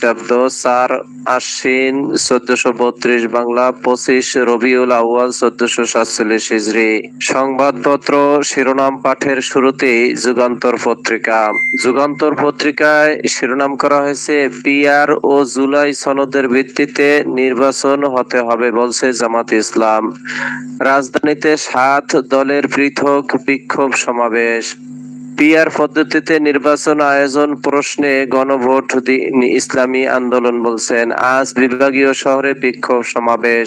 খ্রিস্টাব্দ চার আশ্বিন চোদ্দশো বত্রিশ বাংলা, পঁচিশ রবিউল আউয়াল চোদ্দশো সাতচল্লিশ সংবাদপত্র, শিরোনাম পাঠের যুগান্তর পত্রিকা। যুগান্তর পত্রিকায় শিরোনাম করা হয়েছে, পিআর ও জুলাই সনদের ভিত্তিতে নির্বাচন হতে হবে বলছে জামাত ইসলাম। রাজধানীতে সাত দলের পৃথক বিক্ষোভ সমাবেশ। পিআর পদ্ধতিতে নির্বাচন আয়োজন প্রশ্নে গণভোট ইসলামী আন্দোলন বলছেন। আজ বিভাগীয় শহরে বিক্ষোভ সমাবেশ।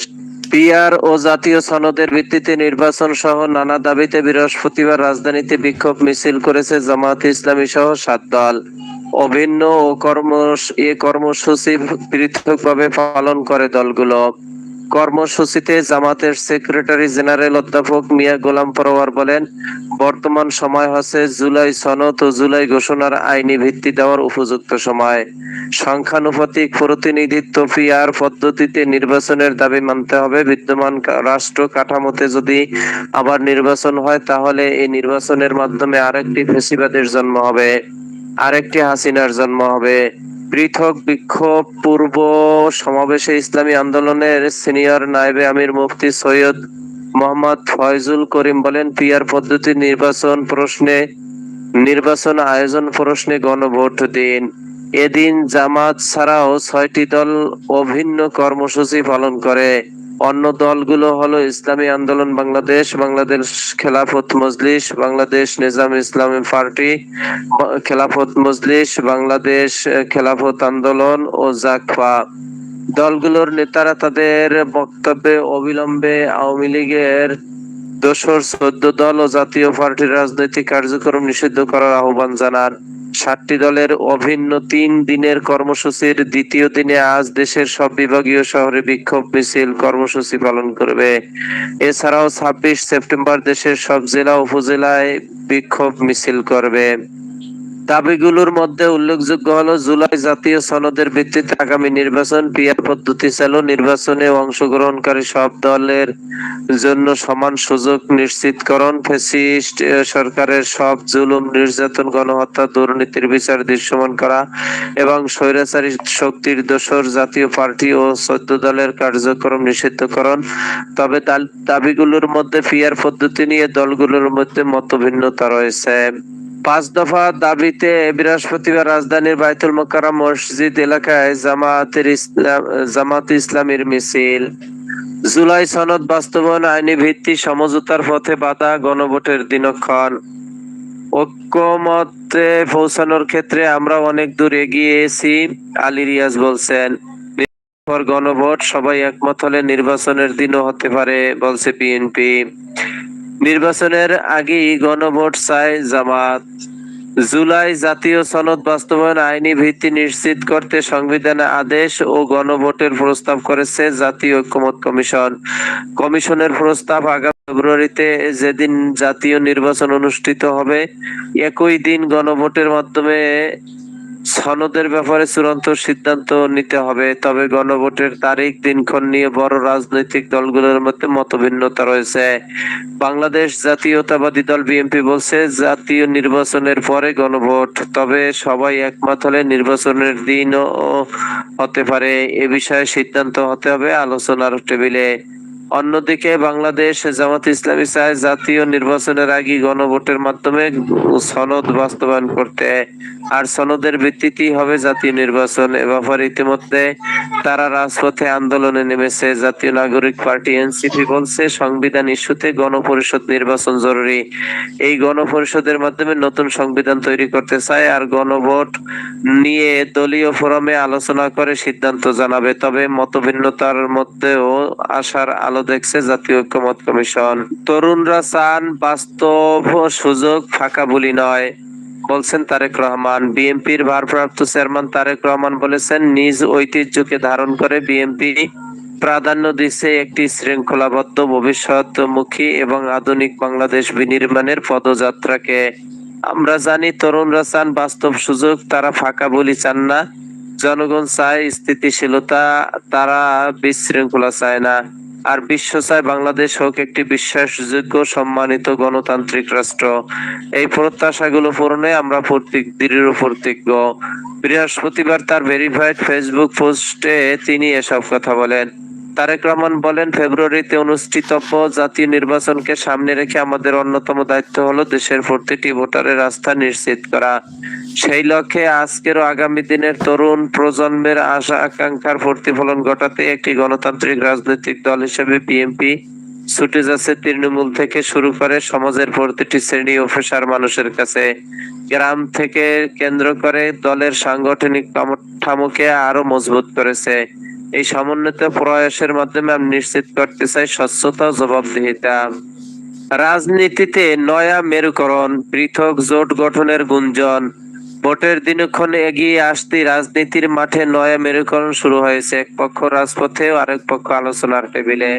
পিআর ও জাতীয় সনদের ভিত্তিতে নির্বাচন সহ নানা দাবিতে বৃহস্পতিবার রাজধানীতে বিক্ষোভ মিছিল করেছে জামাত ইসলামী সহ সাত দল। অভিন্ন ও কর্ম এ কর্মসূচি পৃথকভাবে পালন করে দলগুলো। কর্মসূচিতে জামাতের সেক্রেটারি জেনারেল অধ্যাপক মিয়া গোলাম পরোয়ার বলেন, বর্তমান সময় হচ্ছে জুলাই সনদ ও জুলাই ঘোষণার আইনি ভিত্তি দেওয়ার উপযুক্ত সময়। সংখ্যানুপাতিক প্রতিনিধিত্ব পিআর পদ্ধতিতে নির্বাচনের দাবি মানতে হবে। বিদ্যমান রাষ্ট্র কাঠামোতে যদি আবার নির্বাচন হয়, তাহলে এই নির্বাচনের মাধ্যমে আরেকটি ফেসিবাদের জন্ম হবে, আরেকটি হাসিনার জন্ম হবে। পৃথক বিক্ষোভ পূর্ব সমাবেশে ইসলামী আন্দোলনের সিনিয়র নায়েবে আমির মুফতি সৈয়দ মোহাম্মদ ফয়জুল করিম বলেন পিয়ার পদ্ধতি নির্বাচন প্রশ্নে, নির্বাচন আয়োজন প্রশ্নে গণভোট দিন। এদিন জামাত ছাড়াও ছয়টি দল অভিন্ন কর্মসূচি পালন করে। অন্য দলগুলো হলো ইসলামী আন্দোলন, বাংলাদেশ বাংলাদেশ খেলাফত মজলিস, বাংলাদেশ নিজাম ইসলামী পার্টি, খেলাফত মজলিস, বাংলাদেশ খেলাফত আন্দোলন ও জাকফা দলগুলোর নেতারা তাদের বক্তব্যে অবিলম্বে আওয়ামী লীগের দোসর চোদ্দ দল ও জাতীয় পার্টির রাজনৈতিক কার্যক্রম নিষিদ্ধ করার আহ্বান জানান। সাতটি দলের অভিন্ন তিন দিনের কর্মসূচির দ্বিতীয় দিনে আজ দেশের সব বিভাগীয় শহরে বিক্ষোভ মিছিল কর্মসূচি পালন করবে। এছাড়াও ছাব্বিশ সেপ্টেম্বর দেশের সব জেলা, উপজেলায় বিক্ষোভ মিছিল করবে। দাবিগুলোর মধ্যে উল্লেখযোগ্য হলো, জুলাই জাতীয় সনদের ভিত্তিতে আগামী নির্বাচন পিয়ার পদ্ধতি চালু, নির্বাচনে অংশগ্রহণকারী সব দলের জন্য সমান সুযোগ নিশ্চিতকরণ, ফেসিস্ট সরকারের সব জুলুম নির্যাতন, গণহত্যা, দুর্নীতির বিচার দৃশ্যমান করা এবং স্বৈরাচারী শক্তির দোসর জাতীয় পার্টি ও চোদ্দ দলের কার্যক্রম নিষিদ্ধকরণ। তবে দাবিগুলোর মধ্যে পিয়ার পদ্ধতি নিয়ে দলগুলোর মধ্যে মতভিন্নতা রয়েছে। পাঁচ দফা দাবিতে বৃহস্পতিবার রাজধানীর বাইতুল মোকাররম মসজিদ এলাকায় জামাতের ইসলাম, জামাত ইসলামের মিছিল। জুলাই সনদ বাস্তবায়ন আইনি ভিত্তি সমঝোতার পথে বাধা গণভোটের দিনক্ষণ। ঐক্যমতে পৌঁছানোর ক্ষেত্রে আমরা অনেক দূর এগিয়েছি, আলী রিয়াজ বলছেন। গণভোট, সবাই একমত হলে নির্বাচনের দিনও হতে পারে, বলছে বিএনপি। নির্বাচনের আগেই গণভোট চায় জামাত। জুলাই জাতীয় সনদ বাস্তবায়ন আইনি ভিত্তি নিশ্চিত করতে সংবিধানে আদেশ ও গণভোটের প্রস্তাব করেছে জাতীয় ঐক্যমত কমিশন। কমিশনের প্রস্তাব আগামী ফেব্রুয়ারিতে যেদিন জাতীয় নির্বাচন অনুষ্ঠিত হবে, একই দিন গণভোটের মাধ্যমে সনদের ব্যাপারে চূড়ান্ত সিদ্ধান্ত নিতে হবে, তবে গণভোটের তারিখ, দিনক্ষণ নিয়ে বড় রাজনৈতিক দলগুলোর মধ্যে মতভিন্নতা রয়েছে। বাংলাদেশ জাতীয়তাবাদী দল বিএনপি বলছে, জাতীয় নির্বাচনের পরে গণভোট, তবে সবাই একমত হলে নির্বাচনের দিনও হতে পারে। এ বিষয়ে সিদ্ধান্ত হতে হবে আলোচনার টেবিলে। অন্যদিকে বাংলাদেশ জামাত ইসলামী চায় জাতীয় নির্বাচনের আগে গণভোটের মাধ্যমে সনদ বাস্তবায়ন করতে। আর সনদের ভিত্তিতেই হবে জাতীয় নির্বাচন। এ ব্যাপারে ইতিমধ্যে তারা রাজপথে আন্দোলনে নেমেছে। জাতীয় নাগরিক পার্টি এনসিপি বলছে, সংবিধান ইস্যুতে গণপরিষদ নির্বাচন জরুরি। এই গণপরিষদের মাধ্যমে নতুন সংবিধান তৈরি করতে চায় আর গণভোট নিয়ে দলীয় ফোরামে আলোচনা করে সিদ্ধান্ত জানাবে। তবে মতভিন্নতার মধ্যেও আশার আলো দেখছে জাতীয় ঐক্যমত কমিশন। তরুণরা চান বাস্তব সুযোগ ফাঁকা বলি নয়, বলছেন তারেক রহমান। বিএনপির ভারপ্রাপ্ত চেয়ারম্যান তারেক রহমান বলেছেন, নিজ ঐতিহ্যকে ধারণ করে বিএনপি প্রাধান্য দিচ্ছে একটি শৃঙ্খলাবদ্ধ ভবিষ্যৎমুখী এবং আধুনিক বাংলাদেশ বিনির্মাণের পদযাত্রাকে। আমরা জানি তরুণরা চান বাস্তব সুযোগ, তারা ফাঁকা বলি চান না। জনগণ চায় স্থিতিশীলতা, তারা বিশৃঙ্খলা চায় না। আর বিশ্ব চায় বাংলাদেশ হোক একটি বিশ্বাসযোগ্য, সম্মানিত গণতান্ত্রিক রাষ্ট্র। এই প্রত্যাশাগুলো পূরণে আমরা প্রত্যেক, দৃঢ় প্রতিজ্ঞ বৃহস্পতিবার তার ভেরিফাইড ফেসবুক পোস্টে তিনি এসব কথা বলেন। তারেক রহমান বলেন, ফেব্রুয়ারিতে অনুষ্ঠিতব্য জাতীয় নির্বাচনকে সামনে রেখে আমাদের অন্যতম দায়িত্ব হলো দেশের প্রতিটি ভোটারের আস্থা নিশ্চিত করা। সেই লক্ষ্যে আজকের ও আগামী দিনের তরুণ প্রজন্মের আশা, আকাঙ্ক্ষার প্রতিফলন ঘটাতে একটি গণতান্ত্রিক রাজনৈতিক দল হিসেবে বিএনপি ছুটে যাচ্ছে তৃণমূল থেকে শুরু করে সমাজের প্রতিটি শ্রেণি ও পেশার মানুষের কাছে। গ্রাম থেকে কেন্দ্র করে দলের সাংগঠনিক কাঠামোকে আরও মজবুত করেছে। এই সমন্বিত প্রয়াসের মাধ্যমে আমি নিশ্চিত করতে চাই স্বচ্ছতা জবাবদিহিতা। রাজনীতিতে নয়া মেরুকরণ, পৃথক জোট গঠনের গুঞ্জন, ভোটের দিনক্ষণ এগিয়ে আসতে রাজনীতির মাঠে নয়া মেরুকরণ শুরু হয়েছে। এক পক্ষ রাজপথে আরেক পক্ষ আলোচনার টেবিলে।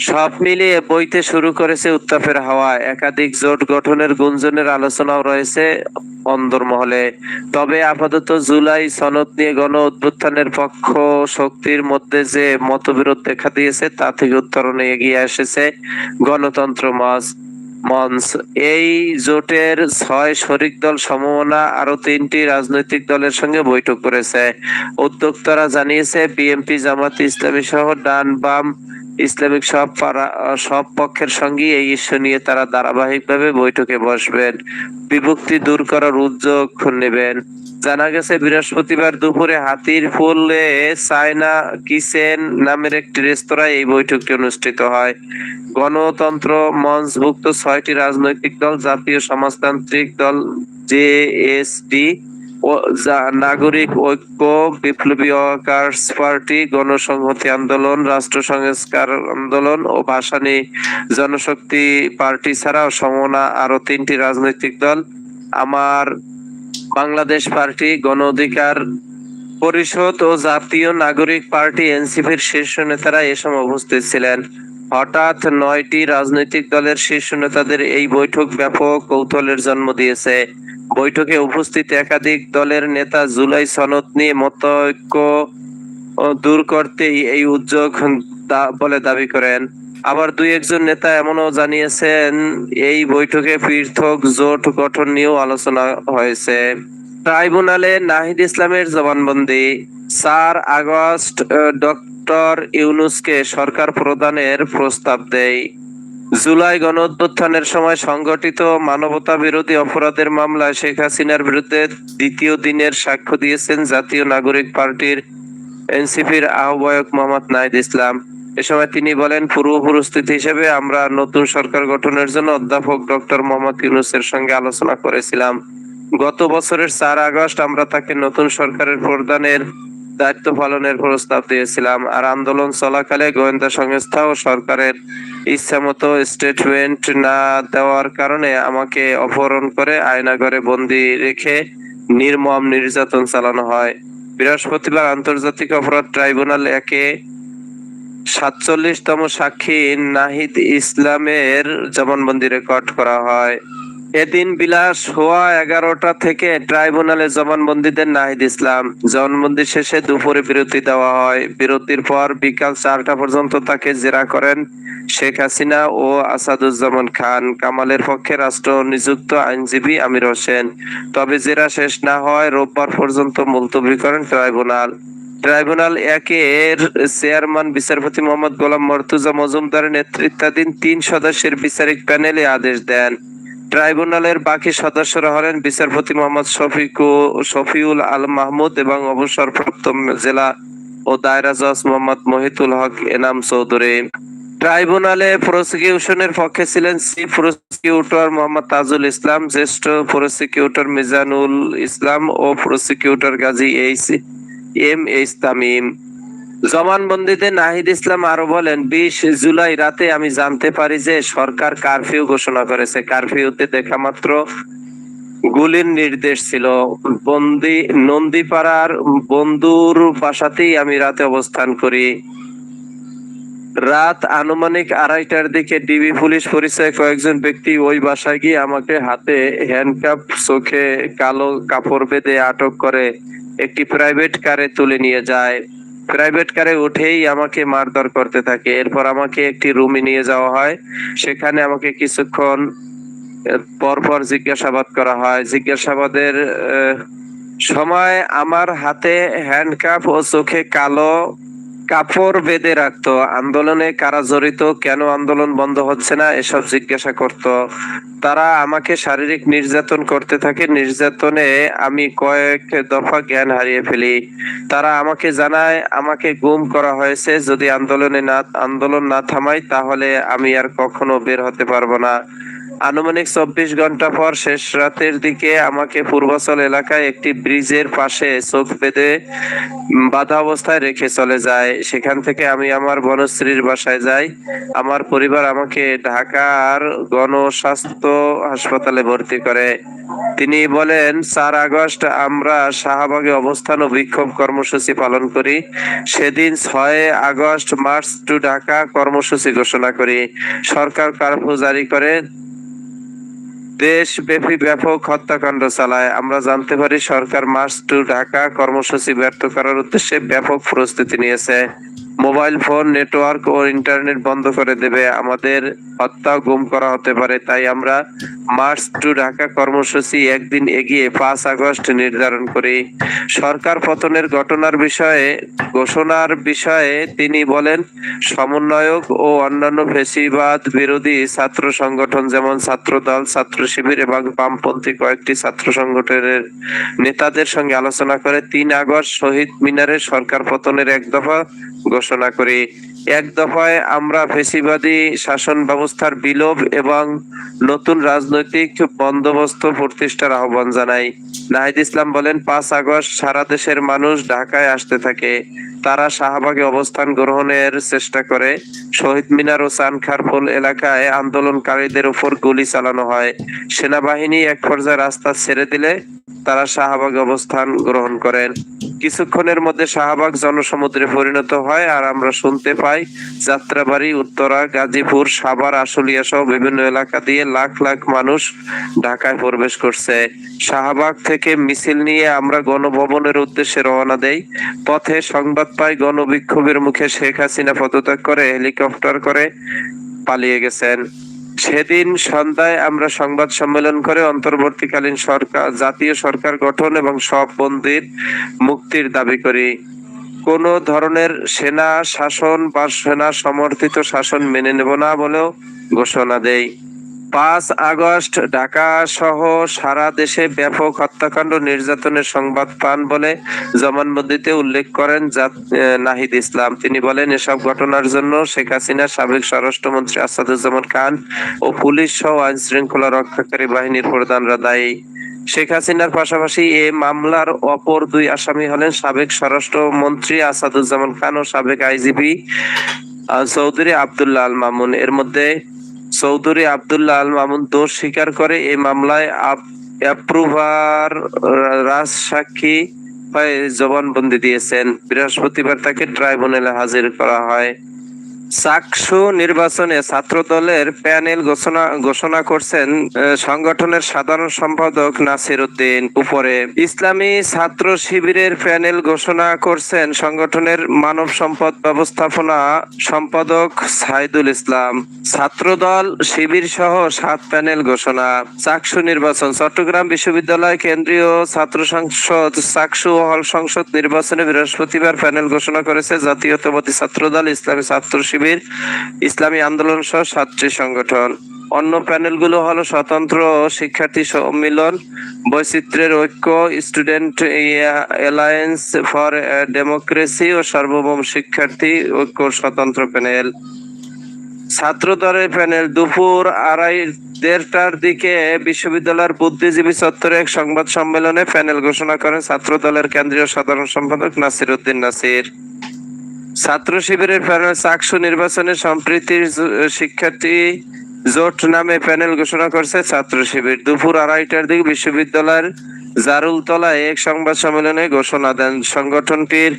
সব মিলিয়ে বইতে শুরু করেছে উত্তাপের হাওয়া। একাধিক জোট গঠনের গুঞ্জনের আলোচনাও রয়েছে অন্দরমহলে তবে আপাতত জুলাই সনদ নিয়ে গণ অভ্যুত্থানের পক্ষ শক্তির মধ্যে যে মতবিরোধ দেখা দিয়েছে, তা থেকে উত্তরণে এগিয়ে এসেছে গণতন্ত্র মঞ্চ মঞ্চ। এই জোটের ছয় শরিক দল সমমনা আরও তিনটি রাজনৈতিক দলের সঙ্গে বৈঠক করেছে। উদ্যোক্তারা জানিয়েছে, বিএনপি জামাত ইসলামী সহ ডান বাম ইসলামিক সব সব পক্ষের সঙ্গে এই ইস্যু নিয়ে তারা ধারাবাহিকভাবে বৈঠকে বসবেন। বিভক্তি দূর করার উদ্যোগ নেবেন। জানা গেছে, বৃহস্পতিবার দুপুরে হাতির ফুলে চায়না কিচেন নামের একটি রেস্তোরাঁয় এই বৈঠকটি অনুষ্ঠিত হয়। গণতন্ত্র মঞ্চভুক্ত ছয়টি রাজনৈতিক দল, জাতীয় সমাজতান্ত্রিক দল জেএসডি নাগরিক ঐক্য, বিপ্লবী ওয়ার্কার্স পার্টি, গণসংহতি আন্দোলন, রাষ্ট্র সংস্কার আন্দোলন ও ভাসানী জনশক্তি পার্টি ছাড়াও সমনা আরও তিনটি রাজনৈতিক দল। আমার বাংলাদেশ পার্টি, গণ অধিকার পরিষদ ও জাতীয় নাগরিক পার্টি এনসিপির শীর্ষ নেতারা এ সময় উপস্থিত ছিলেন। হঠাৎ নয়টি রাজনৈতিক দলের শীর্ষ নেতাদের এই বৈঠক ব্যাপক কৌতলের জন্ম দিয়েছে। বৈঠকে উপস্থিত একাধিক দলের নেতা জুলাই সনদ নিয়ে মতৈক্য দূর করতেই এই উদ্যোগ বলে দাবি করেন। আবার দুই একজন নেতা এমনও জানিয়েছেন, এই বৈঠকে পৃথক জোট গঠন নিয়েও আলোচনা হয়েছে। ট্রাইব্যুনালে নাহিদ ইসলামের জবানবন্দি। চার আগস্ট ডক্টর ইউনুসকে সরকার প্রদানের প্রস্তাব দেয়। জুলাই গণ সময় সংগঠিত মানবতা বিরোধী অপরাধের মামলায় শেখ হাসিনার বিরুদ্ধে দ্বিতীয় দিনের সাক্ষ্য দিয়েছেন জাতীয় নাগরিক পার্টির এনসিপির আহ্বায়ক মোহাম্মদ নাহিদ ইসলাম। এ সময় তিনি বলেন পূর্ব পরিস্থিতি হিসেবে আমরা নতুন সরকার গঠনের জন্য অধ্যাপক ডক্টর মোহাম্মদ ইউনুসের সঙ্গে আলোচনা করেছিলাম। গত বছরের চার আগস্ট আমরা তাকে নতুন সরকারের প্রধানের দায়িত্ব পালনের প্রস্তাব দিয়েছিলাম আর আন্দোলন চলাকালে গোয়েন্দা সংস্থা ও সরকারের ইচ্ছামতো স্টেটমেন্ট না দেওয়ার কারণে আমাকে অপহরণ করে আয়নাঘরে বন্দি রেখে নির্মম নির্যাতন চালানো হয়। বৃহস্পতিবার আন্তর্জাতিক অপরাধ ট্রাইব্যুনাল একে সাতচল্লিশতম সাক্ষী নাহিদ ইসলামের জবানবন্দি রেকর্ড করা হয়। এদিন বিলাস হওয়া এগারোটা থেকে ট্রাইব্যুনালে জবানবন্দি দেন নাহিদ ইসলাম। জবানবন্দি শেষে দুপুরে বিরতি দেওয়া হয়। বিরতির পর বিকাল চারটা পর্যন্ত তাকে জেরা করেন শেখ হাসিনা ও আসাদুজ্জামান খান। কামালের পক্ষে রাষ্ট্র নিযুক্ত আইনজীবী আমির হোসেন। তবে জেরা শেষ না হয় রোববার পর্যন্ত মুলতবি করেন ট্রাইব্যুনাল। ট্রাইব্যুনাল একের চেয়ারম্যান, বিচারপতি মোহাম্মদ গোলাম মর্তুজা মজুমদারের নেতৃত্বাধীন তিন সদস্যের বিচারিক প্যানেলে আদেশ দেন। ট্রাইব্যুনালের বাকি সদস্যরা হলেন বিচারপতি মোহাম্মদ শফিকু, শফিউল আল মাহমুদ এবং অবসরপ্রাপ্ত জেলা ও দায়রা জজ মোহাম্মদ মহিতুল হক এনাম চৌধুরী। ট্রাইব্যুনালে প্রসিকিউশনের পক্ষে ছিলেন চিফ প্রসিকিউটর মোহাম্মদ তাজুল ইসলাম, জ্যেষ্ঠ প্রসিকিউটর মিজানুল ইসলাম ও prosecutor Gazi H M H Tamim. জবানবন্দিতে Nahid Islam আরও বলেন, বিশ জুলাই রাতে আমি জানতে পারি যে সরকার কারফিউ ঘোষণা করেছে। কারফিউতে দেখা মাত্র গুলির নির্দেশ ছিল। বন্দি, নন্দীপাড়ার বন্ধুর বাসাতেই আমি রাতে অবস্থান করি। রাত আনুমানিক আড়াইটার দিকে ডিবি পুলিশ পরিচয় কয়েকজন ব্যক্তি ওই বাসায় গিয়ে আমাকে হাতে হ্যান্ডকাপ চোখে কালো কাপড় বেঁধে আটক করে। একটি প্রাইভেট কারে তুলে নিয়ে যায়। প্রাইভেট কারে উঠেই আমাকে মারধর করতে থাকে। এরপর আমাকে একটি রুমে নিয়ে যাওয়া হয়। সেখানে আমাকে কিছুক্ষণ পরপর পর পর জিজ্ঞাসাবাদ করা হয়। জিজ্ঞাসাবাদের সময় আমার হাতে হ্যান্ডকাপ ও চোখে কালো কাপড় বেঁধে রাখতো। আন্দোলনে কারা জড়িত, কেন আন্দোলন বন্ধ হচ্ছে না, এসব জিজ্ঞাসা করত। তারা আমাকে শারীরিক নির্যাতন করতে থাকে, নির্যাতনে আমি কয়েক দফা জ্ঞান হারিয়ে ফেলি। তারা আমাকে জানায়, আমাকে গুম করা হয়েছে, যদি আন্দোলনে না, আন্দোলন না থামাই, তাহলে আমি আর কখনো বের হতে পারব না। আনুমানিক চব্বিশ ঘণ্টা পর শেষ রাতের দিকে আমাকে পূর্বাচল এলাকায় একটি ব্রিজের পাশে চোখ বেঁধে বাধা অবস্থায় রেখে চলে যায়। সেখান থেকে আমি আমার বনশ্রীর বাসায় যাই। আমার পরিবার আমাকে ঢাকার গণস্বাস্থ্য হাসপাতালে ভর্তি করে। তিনি বলেন, চার আগস্ট আমরা শাহবাগে অবস্থান ও বিক্ষোভ কর্মসূচি পালন করি। সেদিন ছয় আগস্ট মার্চ টু ঢাকা কর্মসূচি ঘোষণা করি। সরকার কার্ফু জারি করে। দেশব্যাপী ব্যাপক হত্যাকাণ্ড চালায়। আমরা জানতে পারি সরকার মার্চ টু ঢাকা কর্মসূচি ব্যর্থ করার উদ্দেশ্যে ব্যাপক প্রস্তুতি নিয়েছে। মোবাইল ফোন, নেটওয়ার্ক ও ইন্টারনেট বন্ধ করে দেবে। আমাদের হত্যা গুম করা হতে পারে, তাই আমরা মার্চ টু ঢাকা কর্মসূচি একদিন এগিয়ে পাঁচ আগস্ট নির্ধারণ করি। সরকার পতনের ঘটনার বিষয়ে, ঘোষণার বিষয়ে তিনি বলেন, সমন্বয়ক ও অন্যান্য ফেসিবাদ বিরোধী ছাত্র সংগঠন যেমন ছাত্র দল ছাত্র শিবির এবং বামপন্থী কয়েকটি ছাত্র সংগঠনের নেতাদের সঙ্গে আলোচনা করে, তিন আগস্ট শহীদ মিনারে সরকার পতনের এক দফা ঘোষণা করি। এক দফায় আমরা ফেসিবাদী শাসন ব্যবস্থার বিলোপ এবং নতুন রাজনৈতিক বন্দোবস্ত প্রতিষ্ঠার আহ্বান জানাই। নাহিদ ইসলাম বলেন, পাঁচ আগস্ট সারা দেশের মানুষ ঢাকায় আসতে থাকে। তারা শাহবাগে অবস্থান গ্রহণের চেষ্টা করে। শহীদ মিনার ও চানখারপুল এলাকায় আন্দোলনকারীদের উপর গুলি চালানো হয়। সেনাবাহিনী এক পর্যায়ে রাস্তা ছেড়ে দিলে তারা শাহবাগে অবস্থান গ্রহণ করেন। কিছুক্ষণের মধ্যে শাহবাগ জনসমুদ্রে পরিণত হয় আর আমরা শুনতে পাই যাত্রাবাড়ি, উত্তরা, গাজীপুর, সাভার, আশুলিয়া সহ বিভিন্ন এলাকা দিয়ে লাখ লাখ মানুষ ঢাকায় প্রবেশ করছে। শাহবাগ থেকে মিছিল নিয়ে আমরা গণভবনের উদ্দেশ্যে রওনা দেই। পথে সংবাদ পাই গণবিক্ষোভের মুখে শেখ হাসিনা পদত্যাগ করে, হেলিকপ্টার করে পালিয়ে গেছেন। সেদিন সন্ধ্যায় আমরা সংবাদ সম্মেলন করে অন্তর্বর্তীকালীন সরকার, জাতীয় সরকার গঠন এবং সব বন্দির মুক্তির দাবি করি। কোন ধরনের সেনা শাসন বা সেনা সমর্থিত শাসন মেনে নেব না বলেও ঘোষণা দেই। পাঁচ আগস্ট ঢাকা সহ সারা দেশে ব্যাপক হত্যাকাণ্ড নির্যাতনের সংবাদ পান বলে জবানবন্দিতে উল্লেখ করেন নাহিদ ইসলাম। তিনি বলেন, এসব ঘটনার জন্য শেখ হাসিনা সাবেক স্বরাষ্ট্রমন্ত্রী আসাদুজ্জামান খান ও পুলিশ সহ আইন শৃঙ্খলা রক্ষাকারী বাহিনীর প্রধানরা দায়ী। শেখ হাসিনার পাশাপাশি এ মামলার অপর দুই আসামি হলেন সাবেক স্বরাষ্ট্রমন্ত্রী আসাদুজ্জামান খান ও সাবেক আইজিপি চৌধুরী আব্দুল্লাহ আল মামুন। এর মধ্যে চৌধুরী আবদুল্লাহ আল মামুন দোষ স্বীকার করে এই মামলায় অ্যাপ্রুভার রাজ সাক্ষী হয়ে জবানবন্দি দিয়েছেন। বৃহস্পতিবার তাকে ট্রাইব্যুনালে হাজির করা হয়। চাকসু নির্বাচনে ছাত্র দলের প্যানেল ঘোষণা ঘোষণা করছেন সংগঠনের সাধারণ সম্পাদক নাসির উদ্দিন। উপরে, ইসলামী ছাত্র শিবিরের প্যানেল ঘোষণা করছেন সংগঠনের মানব সম্পদ ব্যবস্থাপনা সম্পাদক সাইদুল ইসলাম। ছাত্রদল শিবির সহ সাত প্যানেল ঘোষণা। চাকসু নির্বাচন, চট্টগ্রাম বিশ্ববিদ্যালয় কেন্দ্রীয় ছাত্র সংসদ চাকসু হল সংসদ নির্বাচনে বৃহস্পতিবার প্যানেল ঘোষণা করেছে জাতীয়তাবাদী ছাত্রদল, ইসলামী ছাত্র শিবির, ইসলামী আন্দোলন সহ সাতটি সংগঠন। অন্য প্যানেলগুলো হলো স্বতন্ত্র শিক্ষার্থী সম্মিলন, বৈচিত্র্যের ঐক্য, স্টুডেন্ট অ্যালায়েন্স ফর ডেমোক্রেসি ও সার্বভৌম শিক্ষার্থী ঐক্য স্বতন্ত্র প্যানেল। ছাত্র দলের প্যানেল, দুপুর আড়াই দেড়টার দিকে বিশ্ববিদ্যালয়ের বুদ্ধিজীবী চত্বরে এক সংবাদ সম্মেলনে প্যানেল ঘোষণা করেন ছাত্র দলের কেন্দ্রীয় সাধারণ সম্পাদক নাসির উদ্দিন নাসির। ছাত্র শিবিরের প্যানেল চাকসু নির্বাচনে সম্প্রীতির শিক্ষার্থী জোট নামে প্যানেল ঘোষণা করছে ছাত্র শিবির। দুপুর আড়াইটার দিকে বিশ্ববিদ্যালয়ের জারুলতলায় এক সংবাদ সম্মেলনে ঘোষণা দেন সংগঠনটির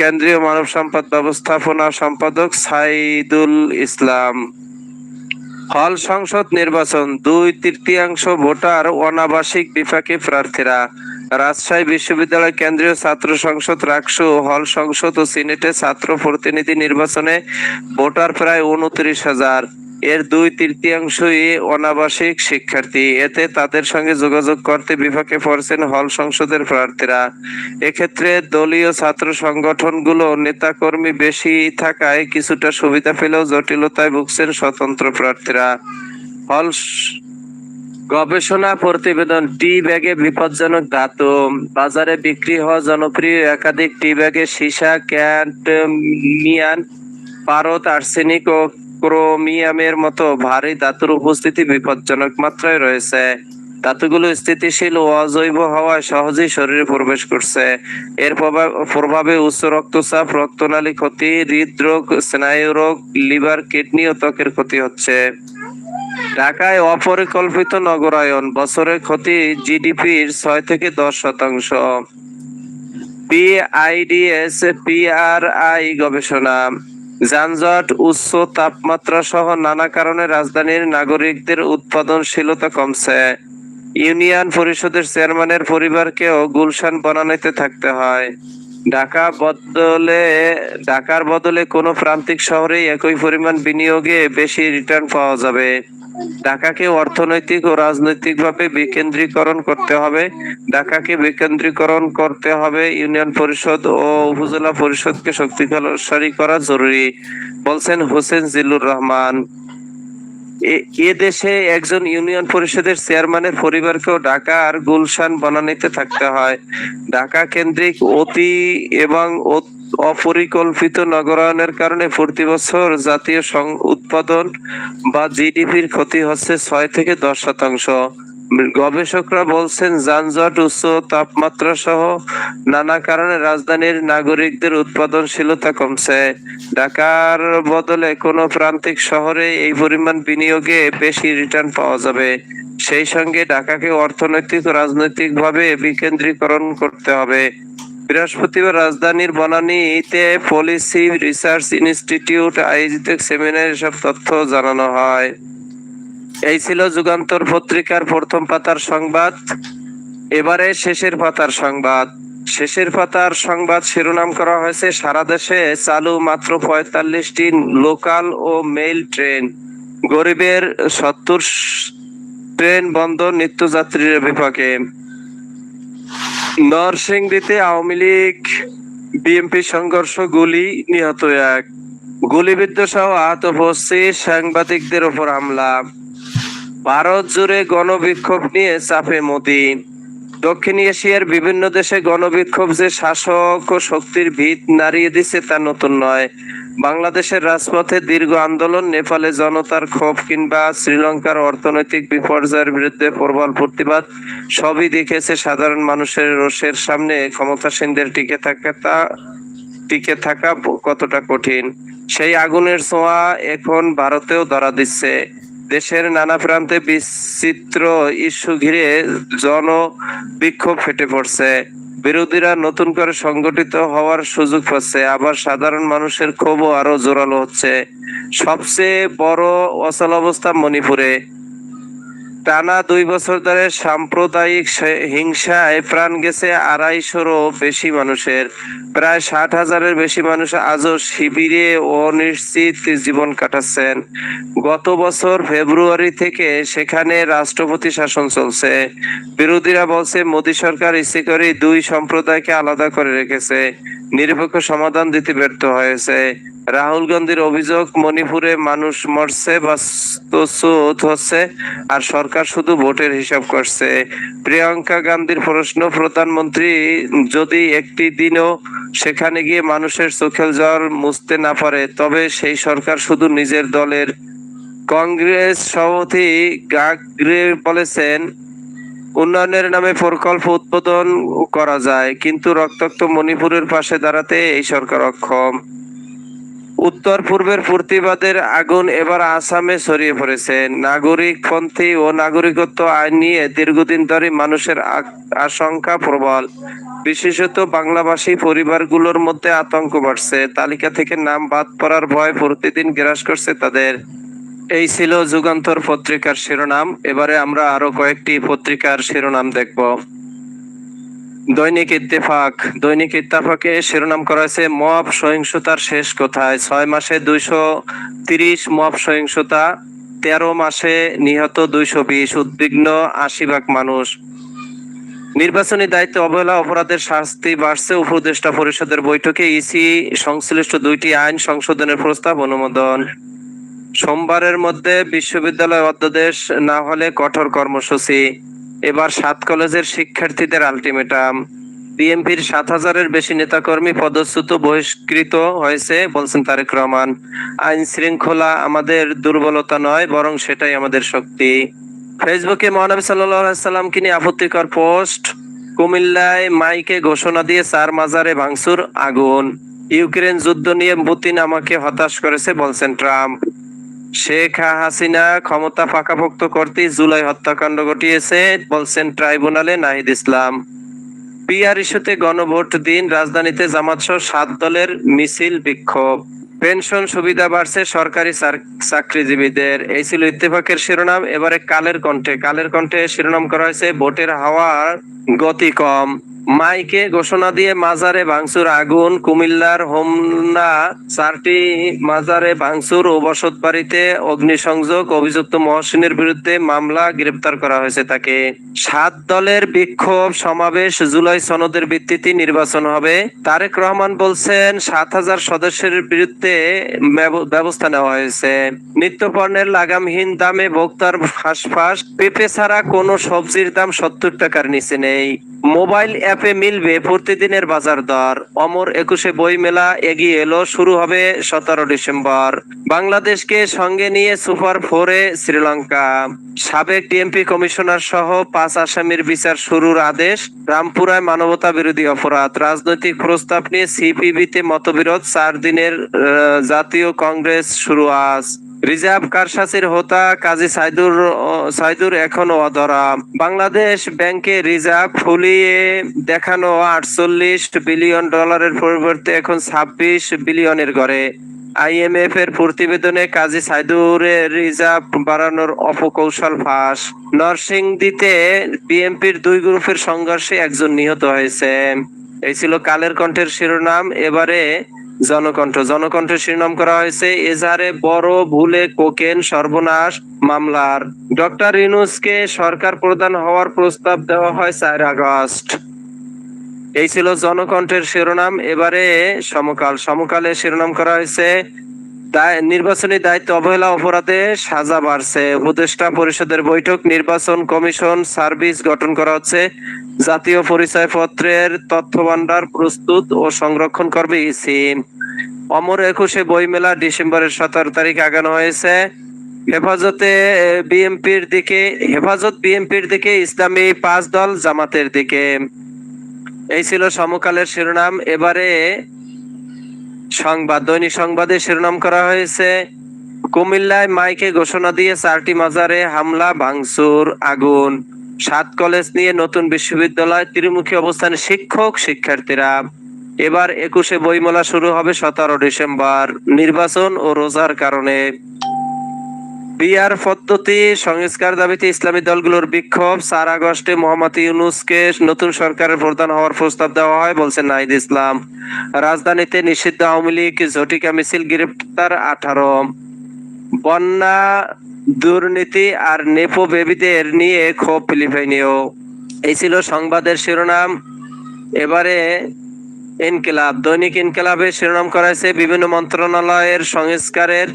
কেন্দ্রীয় মানব সম্পদ ব্যবস্থাপনা সম্পাদক সাইদুল ইসলাম। হল সংসদ নির্বাচন, দুই তৃতীয়াংশ ভোটার অনাবাসিক বিপাকে প্রার্থীরা। রাজশাহী বিশ্ববিদ্যালয় কেন্দ্রীয় ছাত্র সংসদ রাকসু হল সংসদ ও সিনেটে ছাত্র প্রতিনিধি নির্বাচনে ভোটার প্রায় উনত্রিশ হাজার। এর দুই তৃতীয়াংশই অনাবাসিক শিক্ষার্থী। এতে তাদের সঙ্গে যোগাযোগ করতে বিভাগে পড়ছেন হল সংসদের প্রার্থীরা। এক্ষেত্রে দলীয় ছাত্র সংগঠনগুলো নেতাকর্মী বেশি থাকায় কিছুটা সুবিধা পেলেও জটিলতায় ভুগছেন স্বতন্ত্র প্রার্থীরা। হল গবেষণা প্রতিবেদন টি ব্যাগে বিপজ্জনক ধাতু বাজারে বিক্রি হওয়া জনপ্রিয় একাধিক টি ব্যাগে সীসা ক্যাডমিয়ান পারদ, আর্সেনিক ও ক্রোমিয়ামের মতো ভারী ধাতুর উপস্থিতি বিপজ্জনক মাত্রায় রয়েছে। ধাতুগুলো স্থিতিশীল ও অজৈব হওয়ায় সহজেই শরীরে প্রবেশ করছে। এর প্রভাব- প্রভাবে উচ্চ রক্তচাপ, রক্তনালী ক্ষতি, হৃদরোগ, স্নায়ুরোগ, লিভার, কিডনি ও ত্বকের ক্ষতি হচ্ছে। ঢাকায় অপরিকল্পিত নগরায়ন বছরে ক্ষতি জিডিপির ছয় থেকে দশ শতাংশ। পিআইডিএস, পিআরআই গবেষণা। যানজট, উচ্চ তাপমাত্রা সহ নানা কারণে রাজধানীর নাগরিকদের উৎপাদনশীলতা কমছে। ইউনিয়ন পরিষদের চেয়ারম্যানের পরিবারকেও গুলশান বনানীতে থাকতে হয়। ঢাকা বদলে, ঢাকার বদলে কোনো প্রান্তিক শহরে একই পরিমাণ বিনিয়োগে বেশি রিটার্ন পাওয়া যাবে। ঢাকাকে অর্থনৈতিক ও রাজনৈতিকভাবে বিকেন্দ্রীকরণ করতে হবে। ঢাকাকে বিকেন্দ্রীকরণ করতে হবে ইউনিয়ন পরিষদ ও উপজেলা পরিষদকে শক্তিশালী করা জরুরি, বলছেন হোসেন জিল্লুর রহমান। এ- দেশে একজন ইউনিয়ন পরিষদের চেয়ারম্যানের পরিবারকেও ঢাকা আর গুলশান বনানীতে থাকতে হয়। ঢাকা কেন্দ্রিক অতি এবং অপরিকল্পিত নগরায়নের কারণে প্রতি বছর জাতীয় উৎপাদন বা জিডিপির ক্ষতি হচ্ছে ছয় থেকে দশ শতাংশ। গবেষকরা বলছেন, যানজট, উচ্চ তাপমাত্রা সহ নানা কারণে রাজধানীর নাগরিকদের উৎপাদনশীলতা কমছে। ঢাকার বদলে কোনো প্রান্তিক শহরে এই পরিমাণ বিনিয়োগে বেশি রিটার্ন পাওয়া যাবে। সেই সঙ্গে ঢাকাকে অর্থনৈতিক ও রাজনৈতিকভাবে বিকেন্দ্রীকরণ করতে হবে। বৃহস্পতিবার রাজধানীর বনানীতে পলিসি রিসার্চ ইনস্টিটিউট আয়োজিত সেমিনারে এসব তথ্য জানানো হয়। এই ছিল যুগান্তর পত্রিকার প্রথম পাতার সংবাদ। এবারে শেষের পাতার সংবাদ। শেষের পাতার সংবাদ শিরোনাম করা হয়েছে, সারা দেশে চালু মাত্র পঁয়তাল্লিশটি লোকাল ও মেইল ট্রেন। গরিবের সত্তর ট্রেন বন্ধ নিত্যযাত্রীর বিপাকে। নরসিংদীতে আওয়ামী লীগ, বিএনপি সংঘর্ষ গুলি নিহত এক। গুলিবিদ্ধ সহ আহত পঁচিশ সাংবাদিকদের ওপর হামলা। ভারত জুড়ে গণবিক্ষোভ নিয়ে চাপে মোদি। দক্ষিণ এশিয়ার বিভিন্ন দেশে গণবিক্ষোভ যে শাসক ও শক্তির ভিত নাড়িয়ে দিচ্ছে তা নতুন নয়। বাংলাদেশের রাজপথে দীর্ঘ আন্দোলন, নেপালে জনতার ক্ষোভ কিংবা শ্রীলঙ্কার অর্থনৈতিক বিপর্যয়ের বিরুদ্ধে প্রবল প্রতিবাদ, সবই দেখেছে সাধারণ মানুষের রোষের সামনে ক্ষমতাসীনদের টিকে থাকা তা, টিকে থাকা কতটা কঠিন। সেই আগুনের ছোঁয়া এখন ভারতেও ধরা দিচ্ছে। দেশের নানা প্রান্তে বিচিত্র ইস্যু ঘিরে জন বিক্ষোভ ফেটে পড়ছে। বিরোধীরা নতুন করে সংগঠিত হওয়ার সুযোগ পাচ্ছে। আবার সাধারণ মানুষের ক্ষোভও আরও জোরালো হচ্ছে। সবচেয়ে বড় অচল অবস্থা মণিপুরে। টানা দুই বছর ধরে সাম্প্রদায়িক হিংসায় প্রাণ গেছে আড়াইশোরও বেশি মানুষের। প্রায় ষাট হাজারের বেশি মানুষ আজও শিবিরে অনিশ্চিত জীবন কাটাচ্ছেন। গত বছর ফেব্রুয়ারি থেকে সেখানে রাষ্ট্রপতি শাসন চলছে। বিরোধীরা বলছে, মোদী সরকার ইচ্ছে করে দুই সম্প্রদায়কে আলাদা করে রেখেছে। নিরপেক্ষ সমাধান দিতে ব্যর্থ হয়েছে। রাহুল গান্ধীর অভিযোগ, মণিপুরে মানুষ মরছে হচ্ছে, আর সরকার শুধু ভোটের হিসাব করছে। প্রিয়াঙ্কা গান্ধীর প্রশ্ন, প্রধানমন্ত্রী, যদি একটি দিনও সেখানে গিয়ে মানুষের চোখের জল মুছতে না পারে, তবে সেই সরকার শুধু নিজের দলের। কংগ্রেস সভাপতি গাগরে বলেছেন উন্নয়নের নামে প্রকল্প উদ্বোধন করা যায়, কিন্তু রক্তাক্ত মণিপুরের পাশে দাঁড়াতে এই সরকার অক্ষম। উত্তর পূর্বের প্রতিবাদের আগুন এবার আসামে ছড়িয়ে পড়েছে। নাগরিকপন্থী ও নাগরিকত্ব আইন নিয়ে দীর্ঘদিন ধরে মানুষের আশঙ্কা প্রবল। বিশেষত বাংলাভাষী পরিবারগুলোর মধ্যে আতঙ্ক বাড়ছে। তালিকা থেকে নাম বাদ পড়ার ভয় প্রতিদিন গ্রাস করছে তাদের। এই ছিল যুগান্তর পত্রিকার শিরোনাম। এবারে আমরা আরও কয়েকটি পত্রিকার শিরোনাম দেখব। দৈনিক ইত্তেফাক। দৈনিক ইত্তেফাকে শিরোনাম করা হয়েছে মব সহিংসতার শেষ কোথায়? ছয় মাসে দুইশো তিরিশ মব সহিংসতা, তেরো মাসে নিহত দুইশো বিশ, উদ্বিগ্ন আশি ভাগ মানুষ। নির্বাচনী দায়িত্ব অবহেলা, অপরাধের শাস্তি বাড়ছে উপদেষ্টা পরিষদের বৈঠকে। ইসি সংশ্লিষ্ট দুইটি আইন সংশোধনের প্রস্তাব অনুমোদন। সোমবারের মধ্যে বিশ্ববিদ্যালয় অধ্যাদেশ না হলে কঠোর কর্মসূচি। এবার সাত কলেজের শিক্ষার্থীদের আলটিমেটাম। বিএনপির সাত হাজারের বেশি নেতাকর্মী পদচ্যুত বহিষ্কৃত হয়েছে, বলছেন তারেক রহমান। আইন শৃঙ্খলা আমাদের দুর্বলতা নয়, বরং সেটাই আমাদের শক্তি। ফেসবুকে মহানবী সাল্লামকে নিয়ে আপত্তিকর পোস্ট? কুমিল্লায় মাইকে ঘোষণা দিয়ে চার মাজারে ভাঙচুর, আগুন। ইউক্রেন যুদ্ধ নিয়ে পুতিন আমাকে হতাশ করেছে, বলছেন ট্রাম্প। শেখ হাসিনা ক্ষমতা পাকাপোক্ত করতে জুলাই হত্যাকাণ্ড ঘটিয়েছে, বলছেন ট্রাইব্যুনালে নাহিদ ইসলাম। পিআর ইস্যুতে গণভোট দিন রাজধানীতে জামাত সহ সাত দলের মিছিল বিক্ষোভ। পেনশন সুবিধা বাড়ছে সরকারি চাকরিজীবীদের। এই ছিল ইত্তেফাকের শিরোনাম, এবারে কালের কণ্ঠে। কালের কণ্ঠে শিরোনাম করা হয়েছে, ভোটের হাওয়ার গতি কম। মাইকে ঘোষণা দিয়ে মাজারে ভাঙচুর, আগুন, কুমিল্লার হোমনা চারটি মাজারে ভাঙচুর ও বসত বাড়িতে অগ্নিসংযোগ অভিযুক্ত মহসিনের বিরুদ্ধে মামলা গ্রেপ্তার করা হয়েছে তাকে। সাত দলের বিক্ষোভ সমাবেশ জুলাই সনদের ভিত্তিতে নির্বাচন হবে। তারেক রহমান বলছেন, সাত হাজার সদস্যের বিরুদ্ধে ব্যব- ব্যবস্থা নেওয়া হয়েছে। নিত্য পণ্যের লাগামহীন দামে ভোক্তার হাসফাস, পেঁপে ছাড়া কোনো সবজির দাম সত্তর টাকার নিচে নেই। মোবাইল অ্যাপে মিলবে প্রতিদিনের বাজার দর। অমর একুশে বই মেলা এগিয়ে এলো, শুরু হবে সতেরো ডিসেম্বর। বাংলাদেশকে সঙ্গে নিয়ে সুপার ফোরে শ্রীলঙ্কা। সাবেক ডিএমপি কমিশনার সহ পাঁচ আসামির বিচার শুরুর আদেশ, রামপুরায় মানবতা বিরোধী অপরাধ। রাজনৈতিক প্রস্তাব নিয়ে সিপিবিতে মতবিরোধ, চার দিনের জাতীয় কংগ্রেস শুরু আজ। রিজার্ভ কারসাসির হোতা কাজী সাইদুর সাইদুর এখনও অধরা। বাংলাদেশ ব্যাংকে রিজার্ভ ফুলিয়ে দেখানো আটচল্লিশ বিলিয়ন ডলারের পরিবর্তে এখন ছাব্বিশ বিলিয়নের আইএমএফ এর প্রতিবেদনে কাজী সাইদুরের রিজার্ভ বাড়ানোর অপকৌশল ফাঁস। নরসিংদীতে বিএনপির দুই গ্রুপের সংঘর্ষে একজন নিহত হয়েছে। এই ছিল কালের কণ্ঠের শিরোনাম। এবারে জনকণ্ঠ, জনকণ্ঠের শিরোনাম করা হয়েছে এজাহারে বড় ভুলে কোকেন সর্বনাশ মামলার। ডক্টর ইউনুসকে সরকার প্রধান হওয়ার প্রস্তাব দেওয়া হয় চার আগস্ট। এই ছিল জনকণ্ঠের শিরোনাম। এবারে সমকাল, সমকালে শিরোনাম করা হয়েছে নির্বাচনী দায়িত্ব অবহেলা অপরাধে সাজা বাড়ছে। উপদেষ্টা পরিষদের বৈঠক, নির্বাচন কমিশন সার্ভিস গঠন করা হচ্ছে। জাতীয় পরিচয় পত্রের তথ্য ভান্ডার প্রস্তুত ও সংরক্ষণ করবে ইসি অমর একুশে বইমেলা ডিসেম্বরের সতেরো তারিখ আগানো হয়েছে। হেফাজতে বিএনপির দিকে, হেফাজত বিএনপির দিকে, ইসলামী পাঁচ দল জামাতের দিকে। এই ছিল সমকালের শিরোনাম। এবারে সংবাদ, দৈনিক সংবাদে শিরোনাম করা হয়েছে। কুমিল্লায় মাইকে ঘোষণা দিয়ে চারটি মাজারে হামলা, ভাঙচুর, আগুন। সাত কলেজ নিয়ে নতুন বিশ্ববিদ্যালয়, ত্রিমুখী অবস্থানে শিক্ষক, শিক্ষার্থীরা। এবার একুশে বইমেলা শুরু হবে সতেরো ডিসেম্বর, নির্বাচন ও রোজার কারণে। বিয়ার পদ্ধতি, সংস্কার দাবিতে ইসলামী দলগুলোর বিক্ষোভ, চার আগস্টে মোহাম্মদ ইউনুসকে নতুন সরকারের প্রধান হওয়ার প্রস্তাব দেওয়া হয়, বলছেন নাহিদ ইসলাম। রাজধানীতে নিষিদ্ধ আওয়ামী লীগ, ঝটিকা মিছিল, গ্রেপ্তার আঠারো। বন্যা দুর্নীতি আর নেপো বেবিদের নিয়ে ক্ষোভ ফিলিপাইনেও এই ছিল সংবাদের শিরোনাম। এবারে ইনকিলাব, দৈনিক ইনকিলাবের শিরোনাম করা হয়েছে বিভিন্ন মন্ত্রণালয়ের সংস্কারের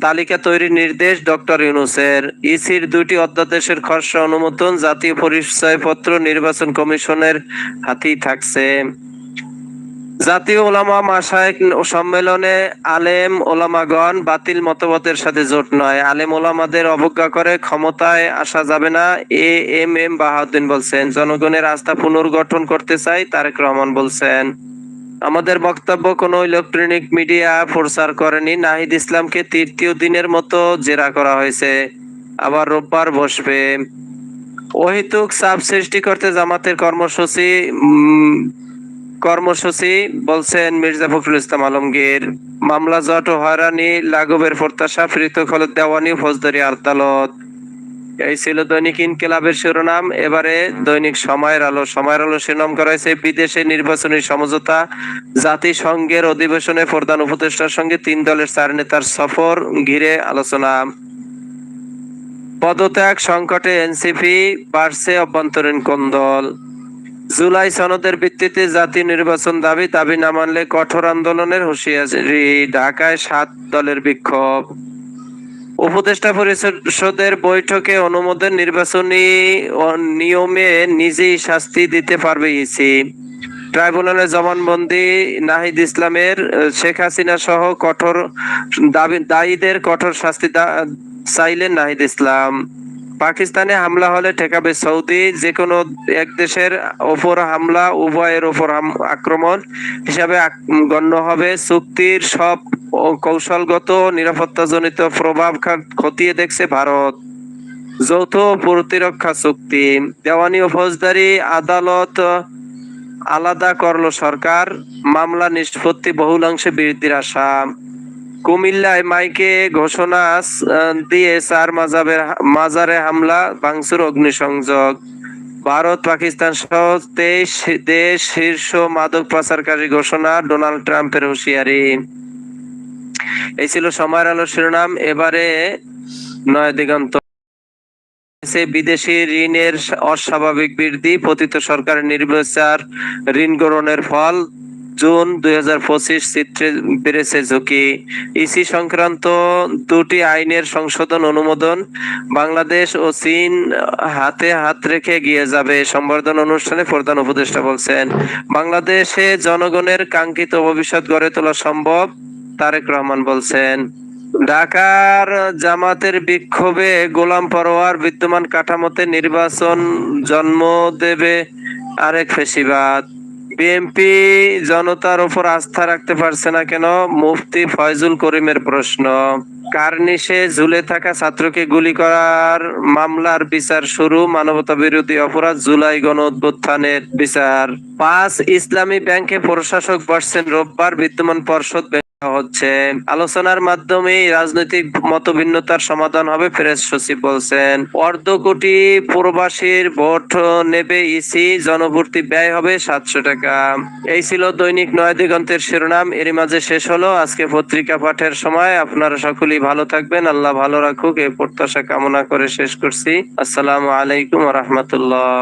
তালিকা তৈরির নির্দেশ ডক্টর ইউনুসের। ইসির দুটি অধ্যাদেশের খসড়া অনুমোদন জাতীয় পরিচয়পত্র নির্বাচন কমিশনের হাতেই থাকছে। জাতীয় ওলামা মাসায়ক সম্মেলনে আলেম ওলামাগণ বাতিল মতবাদের সাথে জোট নয়। আলেম ওলামাদের অবজ্ঞা করে ক্ষমতায় আসা যাবে না। এ এম এম বাহাউদ্দিন বলছেন, জনগণের আস্থা পুনর্গঠন করতে চাই তারেক রহমান বলছেন। আমাদের বক্তব্য, কোনো ইলেকট্রনিক মিডিয়া প্রচার করেনি। নাহিদ ইসলামকে তৃতীয় দিনের মতো জেরা করা হয়েছে। আবার রোববার বসবে। অহেতুক চাপ সৃষ্টি করতে জামাতের কর্মসূচি কর্মসূচি বলছেন মির্জা ফখরুল ইসলাম আলমগীর। মামলা জট হয়রানি, লাঘবের প্রত্যাশা পৃথক হল দেওয়ানি, ফৌজদারি আদালত। এই ছিল দৈনিক ইনকিলাবের শিরোনাম। এবারে দৈনিক সময়ের আলো। সময়ের আলো শিরোনাম করা হয়েছে, বিদেশে নির্বাচনী সমঝোতা। জাতিসংঘের অধিবেশনে প্রধান উপদেষ্টার সঙ্গে তিন দলের চার নেতার সফর ঘিরে আলোচনা। পদত্যাগ সংকটে এনসিপি বাড়ছে অভ্যন্তরীণ কোন্দল। জুলাই সনদের ভিত্তিতে জাতীয় নির্বাচন দাবি দাবি না মানলে কঠোর আন্দোলনের হুঁশিয়ারি। ঢাকায় সাত দলের বিক্ষোভ। উপদেষ্টা পরিষদের বৈঠকে অনুমোদন নির্বাচনী নিয়মে নিজেই শাস্তি দিতে পারবে ইসি। ট্রাইব্যুনালে জবানবন্দি নাহিদ ইসলামের, শেখ হাসিনা সহ কঠোর দাবি, দায়ীদের কঠোর শাস্তি চাইলেন নাহিদ ইসলাম। পাকিস্তানে হামলা হলে ঠেকাবে সৌদি যে কোনো এক দেশের ওপর হামলা, উভয়ের ওপর আক্রমণ হিসাবে গণ্য হবে। চুক্তির সব কৌশলগত নিরাপত্তাজনিত প্রভাব খতিয়ে দেখছে ভারত। যৌথ প্রতিরক্ষা চুক্তি। দেওয়ানি ও ফৌজদারি আদালত আলাদা করল সরকার। মামলা নিষ্পত্তি বহুলাংশে বৃদ্ধির আশা। কুমিল্লায় মাইকে ঘোষণা দিয়ে চার মাজাবের মাজারে হামলা, ভাঙচুর, অগ্নিসংযোগ। ভারত, পাকিস্তান সহ তেইশ দেশ শীর্ষ মাদক পাচারকারী ঘোষণা, ডোনাল্ড ট্রাম্পের হুঁশিয়ারি। এই ছিল সময়ের আলো শিরোনাম। এবারে নয় দিগন্ত। বিদেশি ঋণের অস্বাভাবিক বৃদ্ধি, পতিত সরকারের নির্বিচার ঋণ গ্রহণের ফল। জুন দুই হাজার পঁচিশ চিত্রে বেড়েছে ঝুঁকি। ইসি সংক্রান্ত দুটি আইনের সংশোধন অনুমোদন বাংলাদেশ ও চীন হাতে হাত রেখে গিয়ে যাবে সংবর্ধনা অনুষ্ঠানে প্রধান উপদেষ্টা বলছেন। বাংলাদেশে জনগণের কাঙ্ক্ষিত ভবিষ্যৎ গড়ে তোলা সম্ভব, তারেক রহমান বলছেন। ঢাকার জামাতের বিক্ষোভে গোলাম পরোয়ার বিদ্যমান কাঠামোতে নির্বাচন জন্ম দেবে আরেক ফেসিবাদ। বিএনপি জনতার উপর আস্থা রাখতে পারছে না কেন? মুফতি ফয়জুল করিমের প্রশ্ন। কার্নিশে ঝুলে থাকা ছাত্রকে গুলি করার মামলার বিচার শুরু মানবতা বিরোধী অপরাধ জুলাই গণ উত্থানের বিচার। পাঁচ ইসলামী ব্যাংকে প্রশাসক বসছেন রোববার বিদ্যমান পর্ষদ হচ্ছে, আলোচনার মাধ্যমে রাজনৈতিক মতভিন্নতার সমাধান হবে, প্রেস সচিব বলছেন। অর্ধ কোটি প্রবাসীর ভোট নেবে ইসি জনভর্তি ব্যয় হবে সাতশো টাকা। এই ছিল দৈনিক নয় দিগন্তের শিরোনাম, এরই মাঝে শেষ হলো আজকে পত্রিকা পাঠের সময়। আপনারা সকলেই ভালো থাকবেন, আল্লাহ ভালো রাখুক, এই প্রত্যাশা কামনা করে শেষ করছি। আসসালামু আলাইকুম রহমতুল্লাহ।